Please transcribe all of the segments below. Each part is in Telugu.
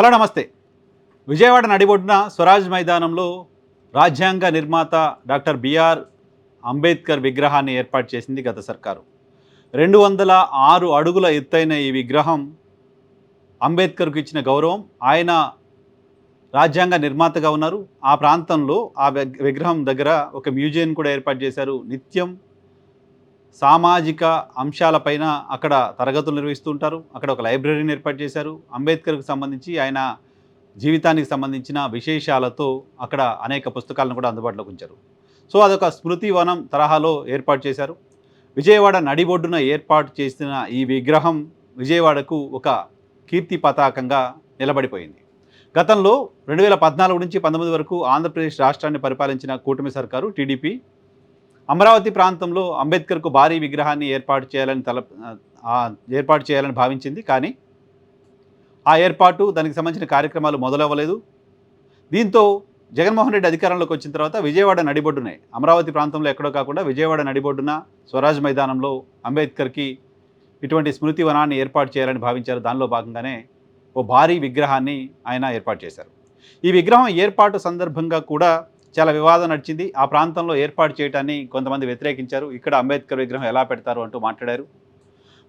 హలో నమస్తే. విజయవాడ నడిబొడ్డున స్వరాజ్ మైదానంలో రాజ్యాంగ నిర్మాత డాక్టర్ బిఆర్ అంబేద్కర్ విగ్రహాన్ని ఏర్పాటు చేసింది గత సర్కారు. రెండు వందల ఆరు అడుగుల ఎత్తైన ఈ విగ్రహం అంబేద్కర్కు ఇచ్చిన గౌరవం. ఆయన రాజ్యాంగ నిర్మాతగా ఉన్నారు. ఆ ప్రాంతంలో ఆ విగ్రహం దగ్గర ఒక మ్యూజియం కూడా ఏర్పాటు చేశారు. నిత్యం సామాజిక అంశాలపైన అక్కడ తరగతులు నిర్వహిస్తుంటారు. అక్కడ ఒక లైబ్రరీని ఏర్పాటు చేశారు. అంబేద్కర్కు సంబంధించి ఆయన జీవితానికి సంబంధించిన విశేషాలతో అక్కడ అనేక పుస్తకాలను కూడా అందుబాటులోకి ఉంచారు. సో అదొక స్మృతి వనం తరహాలో ఏర్పాటు చేశారు. విజయవాడ నడిబొడ్డున ఏర్పాటు చేసిన ఈ విగ్రహం విజయవాడకు ఒక కీర్తి పతాకంగా నిలబడిపోయింది. గతంలో రెండు వేల పద్నాలుగు నుంచి పంతొమ్మిది వరకు ఆంధ్రప్రదేశ్ రాష్ట్రాన్ని పరిపాలించిన కూటమి సర్కారు టీడీపీ అమరావతి ప్రాంతంలో అంబేద్కర్కు భారీ విగ్రహాన్ని ఏర్పాటు చేయాలని తల ఏర్పాటు చేయాలని భావించింది కానీ ఆ ఏర్పాటు దానికి సంబంధించిన కార్యక్రమాలు మొదలవ్వలేదు. దీంతో జగన్మోహన్ రెడ్డి అధికారంలోకి వచ్చిన తర్వాత విజయవాడ నడిబొడ్డునే అమరావతి ప్రాంతంలో ఎక్కడో కాకుండా విజయవాడ నడిబొడ్డున స్వరాజ్ మైదానంలో అంబేద్కర్కి ఇటువంటి స్మృతి వనాన్ని ఏర్పాటు చేయాలని భావించారు. దానిలో భాగంగానే ఓ భారీ విగ్రహాన్ని ఆయన ఏర్పాటు చేశారు. ఈ విగ్రహం ఏర్పాటు సందర్భంగా కూడా చాలా వివాదం నడిచింది. ఆ ప్రాంతంలో ఏర్పాటు చేయడాన్ని కొంతమంది వ్యతిరేకించారు. ఇక్కడ అంబేద్కర్ విగ్రహం ఎలా పెడతారు అంటూ మాట్లాడారు.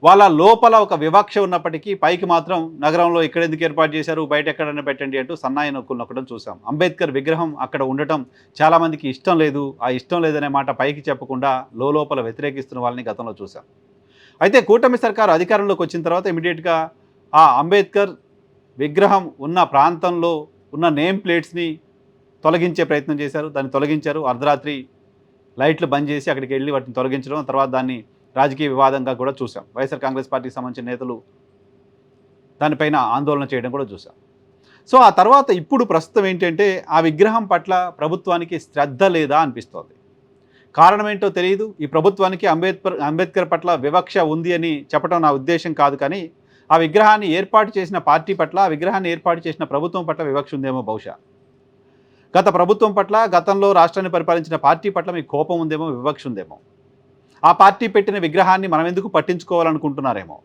వాళ్ళ లోపల ఒక వివక్ష ఉన్నప్పటికీ పైకి మాత్రం నగరంలో ఇక్కడ ఎందుకు ఏర్పాటు చేశారు? బయట ఎక్కడైనా పెట్టండి అంటూ సన్నాయి నొక్కులు నొక్కడం చూసాం అంబేద్కర్ విగ్రహం అక్కడ ఉండటం చాలామందికి ఇష్టం లేదు. ఆ ఇష్టం లేదనే మాట పైకి చెప్పకుండా లోపల వ్యతిరేకిస్తున్న వాళ్ళని గతంలో చూసాం అయితే కూటమి సర్కారు అధికారంలోకి వచ్చిన తర్వాత ఇమీడియట్గా ఆ అంబేద్కర్ విగ్రహం ఉన్న ప్రాంతంలో ఉన్న నేమ్ ప్లేట్స్ని తొలగించే ప్రయత్నం చేశారు. దాన్ని తొలగించారు. అర్ధరాత్రి లైట్లు బంద్ చేసి అక్కడికి వెళ్ళి వాటిని తొలగించడం తర్వాత దాన్ని రాజకీయ వివాదంగా కూడా చూసాం వైఎస్ఆర్ కాంగ్రెస్ పార్టీకి సంబంధించిన నేతలు దానిపైన ఆందోళన చేయడం కూడా చూసాం సో ఆ తర్వాత ఇప్పుడు ప్రస్తుతం ఏంటంటే ఆ విగ్రహం పట్ల ప్రభుత్వానికి శ్రద్ధ లేదా అనిపిస్తోంది. కారణం ఏంటో తెలియదు. ఈ ప్రభుత్వానికి అంబేద్కర్ అంబేద్కర్ పట్ల వివక్ష ఉంది అని చెప్పడం నా ఉద్దేశం కాదు కానీ ఆ విగ్రహాన్ని ఏర్పాటు చేసిన పార్టీ పట్ల ఆ విగ్రహాన్ని ఏర్పాటు చేసిన ప్రభుత్వం పట్ల వివక్ష ఉందేమో బహుశా. గత ప్రభుత్వం పట్ల గతంలో రాష్ట్రాన్ని పరిపాలించిన పార్టీ పట్ల మీకు కోపం ఉందేమో వివక్ష ఉందేమో? ఆ పార్టీ పెట్టిన విగ్రహాన్ని మనం ఎందుకు పట్టించుకోవాలనుకుంటున్నారేమో?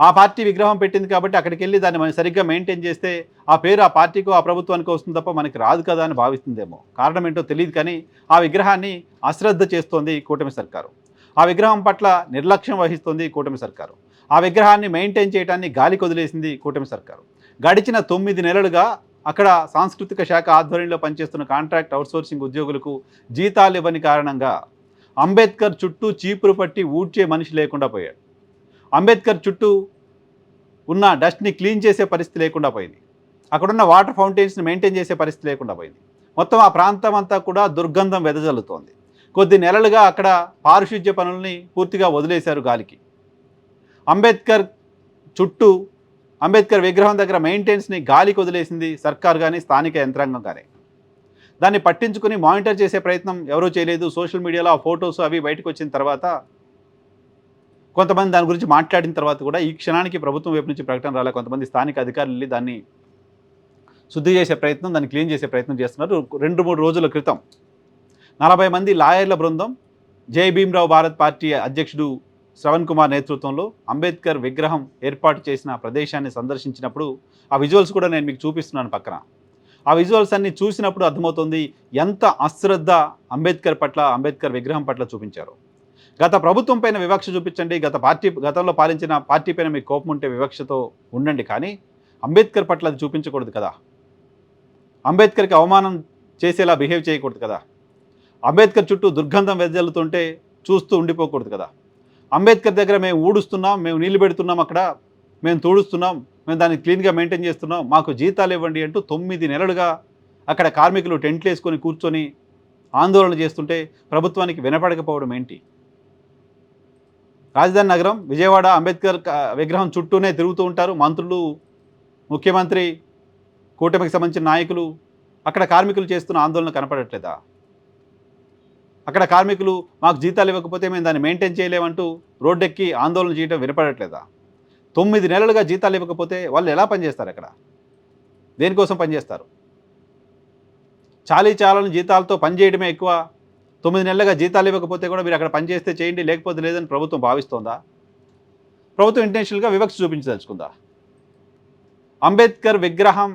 ఆ పార్టీ విగ్రహం పెట్టింది కాబట్టి అక్కడికి వెళ్ళి దాన్ని మనం సరిగ్గా మెయింటైన్ చేస్తే ఆ పేరు ఆ పార్టీకో ఆ ప్రభుత్వానికి వస్తుంది తప్ప మనకి రాదు కదా అని భావిస్తుందేమో? కారణం ఏంటో తెలియదు కానీ ఆ విగ్రహాన్ని అశ్రద్ధ చేస్తోంది కూటమి సర్కారు. ఆ విగ్రహం పట్ల నిర్లక్ష్యం వహిస్తోంది కూటమి సర్కారు. ఆ విగ్రహాన్ని మెయింటైన్ చేయడాన్ని గాలి వదిలేసింది కూటమి సర్కారు. గడిచిన తొమ్మిది నెలలుగా అక్కడ సాంస్కృతిక శాఖ ఆధ్వర్యంలో పనిచేస్తున్న కాంట్రాక్ట్ అవుట్సోర్సింగ్ ఉద్యోగులకు జీతాలు ఇవ్వని కారణంగా అంబేద్కర్ చుట్టూ చీపురు పట్టి ఊడ్చే మనిషి లేకుండా పోయాడు. అంబేద్కర్ చుట్టూ ఉన్న డస్ట్ని క్లీన్ చేసే పరిస్థితి లేకుండా పోయింది. అక్కడున్న వాటర్ ఫౌంటైన్స్ని మెయింటైన్ చేసే పరిస్థితి లేకుండా పోయింది. మొత్తం ఆ ప్రాంతం అంతా కూడా దుర్గంధం వెదజల్లుతోంది. కొద్ది నెలలుగా అక్కడ పారిశుధ్య పనుల్ని పూర్తిగా వదిలేశారు గాలికి. అంబేద్కర్ చుట్టూ అంబేద్కర్ విగ్రహం దగ్గర మెయింటెనెన్స్ని గాలికి వదిలేసింది సర్కార్ కానీ స్థానిక యంత్రాంగం కానీ దాన్ని పట్టించుకుని మానిటర్ చేసే ప్రయత్నం ఎవరూ చేయలేదు. సోషల్ మీడియాలో ఆ ఫొటోస్ అవి బయటకు వచ్చిన తర్వాత కొంతమంది దాని గురించి మాట్లాడిన తర్వాత కూడా ఈ క్షణానికి ప్రభుత్వం వైపు నుంచి ప్రకటన రాలే. కొంతమంది స్థానిక అధికారులు వెళ్ళి దాన్ని శుద్ధి చేసే ప్రయత్నం దాన్ని క్లీన్ చేసే ప్రయత్నం చేస్తున్నారు. రెండు మూడు రోజుల క్రితం నలభై మంది లాయర్ల బృందం జై భీమ్రావు భారత్ పార్టీ అధ్యక్షుడు శ్రవణ్ కుమార్ నేతృత్వంలో అంబేద్కర్ విగ్రహం ఏర్పాటు చేసిన ప్రదేశాన్ని సందర్శించినప్పుడు ఆ విజువల్స్ కూడా నేను మీకు చూపిస్తున్నాను పక్కన. ఆ విజువల్స్ అన్ని చూసినప్పుడు అర్థమవుతుంది ఎంత అశ్రద్ధ అంబేద్కర్ పట్ల అంబేద్కర్ విగ్రహం పట్ల చూపించారు. గత ప్రభుత్వం పైన వివక్ష చూపించండి గత పార్టీ గతంలో పాలించిన పార్టీ పైన మీకు కోపం ఉంటే వివక్షతో ఉండండి కానీ అంబేద్కర్ పట్ల అది చూపించకూడదు కదా. అంబేద్కర్కి అవమానం చేసేలా బిహేవ్ చేయకూడదు కదా. అంబేద్కర్ చుట్టూ దుర్గంధం వెదజల్లుతుంటే చూస్తూ ఉండిపోకూడదు కదా. అంబేద్కర్ దగ్గర మేము ఊడుస్తున్నాం మేము నీళ్ళు పెడుతున్నాం అక్కడ మేము తోడుస్తున్నాం మేము దాన్ని క్లీన్గా మెయింటైన్ చేస్తున్నాం మాకు జీతాలు ఇవ్వండి అంటూ తొమ్మిది నెలలుగా అక్కడ కార్మికులు టెంట్లు వేసుకొని కూర్చొని ఆందోళన చేస్తుంటే ప్రభుత్వానికి వినపడకపోవడం ఏంటి? రాజధాని నగరం విజయవాడ అంబేద్కర్ విగ్రహం చుట్టూనే తిరుగుతూ ఉంటారు మంత్రులు ముఖ్యమంత్రి కూటమికి సంబంధించిన నాయకులు. అక్కడ కార్మికులు చేస్తున్న ఆందోళన కనపడట్లేదా? అక్కడ కార్మికులు మాకు జీతాలు ఇవ్వకపోతే మేము దాన్ని మెయింటైన్ చేయలేమంటూ రోడ్డెక్కి ఆందోళన చేయడం వినపడట్లేదా? తొమ్మిది నెలలుగా జీతాలు ఇవ్వకపోతే వాళ్ళు ఎలా పనిచేస్తారు అక్కడ? దేనికోసం పనిచేస్తారు? చాలీ చాలని జీతాలతో పనిచేయడమే ఎక్కువ. తొమ్మిది నెలలుగా జీతాలు ఇవ్వకపోతే కూడా మీరు అక్కడ పనిచేస్తే చేయండి లేకపోతే లేదని ప్రభుత్వం భావిస్తోందా? ప్రభుత్వం ఇంటెన్షనల్గా వివక్ష చూపించదలుచుకుందా? అంబేద్కర్ విగ్రహం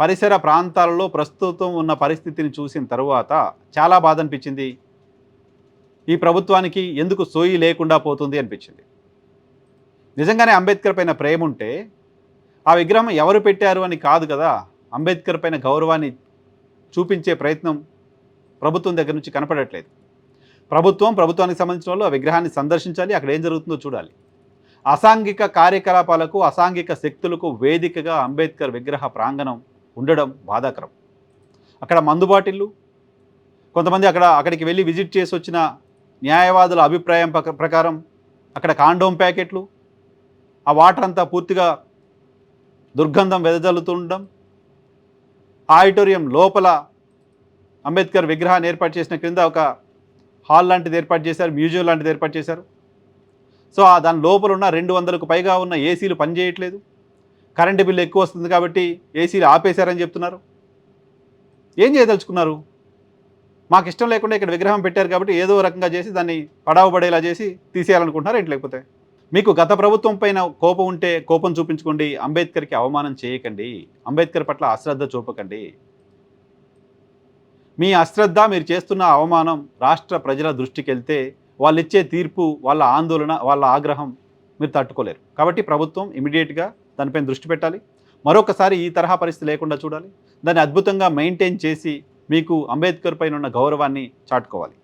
పరిసర ప్రాంతాలలో ప్రస్తుతం ఉన్న పరిస్థితిని చూసిన తరువాత చాలా బాధ అనిపించింది. ఈ ప్రభుత్వానికి ఎందుకు సోయి లేకుండా పోతుంది అనిపించింది. నిజంగానే అంబేద్కర్ పైన ప్రేమ ఉంటే ఆ విగ్రహం ఎవరు పెట్టారు అని కాదు కదా అంబేద్కర్ పైన గౌరవాన్ని చూపించే ప్రయత్నం ప్రభుత్వం దగ్గర నుంచి కనపడట్లేదు. ప్రభుత్వం ప్రభుత్వానికి సంబంధించిన వాళ్ళు ఆ విగ్రహాన్ని సందర్శించాలి అక్కడ ఏం జరుగుతుందో చూడాలి. అసాంఘిక కార్యకలాపాలకు అసాంఘిక శక్తులకు వేదికగా అంబేద్కర్ విగ్రహ ప్రాంగణం ఉండడం బాధాకరం. అక్కడ మందుబాటిళ్ళు కొంతమంది అక్కడ అక్కడికి వెళ్ళి విజిట్ చేసి వచ్చిన న్యాయవాదుల అభిప్రాయం ప్రక- ప్రకారం అక్కడ కాండోమ్ ప్యాకెట్లు ఆ వాటర్ అంతా పూర్తిగా దుర్గంధం వెదజల్లుతుండడం ఆడిటోరియం లోపల అంబేద్కర్ విగ్రహాన్ని ఏర్పాటు చేసిన క్రింద ఒక హాల్ లాంటిది ఏర్పాటు చేశారు మ్యూజియం లాంటిది ఏర్పాటు చేశారు. సో ఆ దాని లోపల ఉన్న రెండు వందలకు పైగా ఉన్న ఏసీలు పనిచేయట్లేదు. కరెంటు బిల్లు ఎక్కువ వస్తుంది కాబట్టి ఏసీలు ఆపేశారని చెప్తున్నారు. ఏం చేయదలుచుకున్నారు? మాకు ఇష్టం లేకుండా ఇక్కడ విగ్రహం పెట్టారు కాబట్టి ఏదో రకంగా చేసి దాన్ని పడావబడేలా చేసి తీసేయాలనుకుంటున్నారు ఏంటి లేకపోతే? మీకు గత ప్రభుత్వం పైన కోపం ఉంటే కోపం చూపించుకోండి అంబేద్కర్కి అవమానం చేయకండి అంబేద్కర్ పట్ల అశ్రద్ధ చూపకండి. మీ అశ్రద్ధ మీరు చేస్తున్న అవమానం రాష్ట్ర ప్రజల దృష్టికి వెళ్తే వాళ్ళు ఇచ్చే తీర్పు వాళ్ళ ఆందోళన వాళ్ళ ఆగ్రహం మీరు తట్టుకోలేరు. కాబట్టి ప్రభుత్వం ఇమీడియట్గా దానిపైన దృష్టి పెట్టాలి. మరొకసారి ఈ తరహా పరిస్థితి లేకుండా చూడాలి. దాన్ని అద్భుతంగా మెయింటైన్ చేసి మీకు అంబేద్కర్ పైన ఉన్న గౌరవాన్ని చాటుకోవాలి.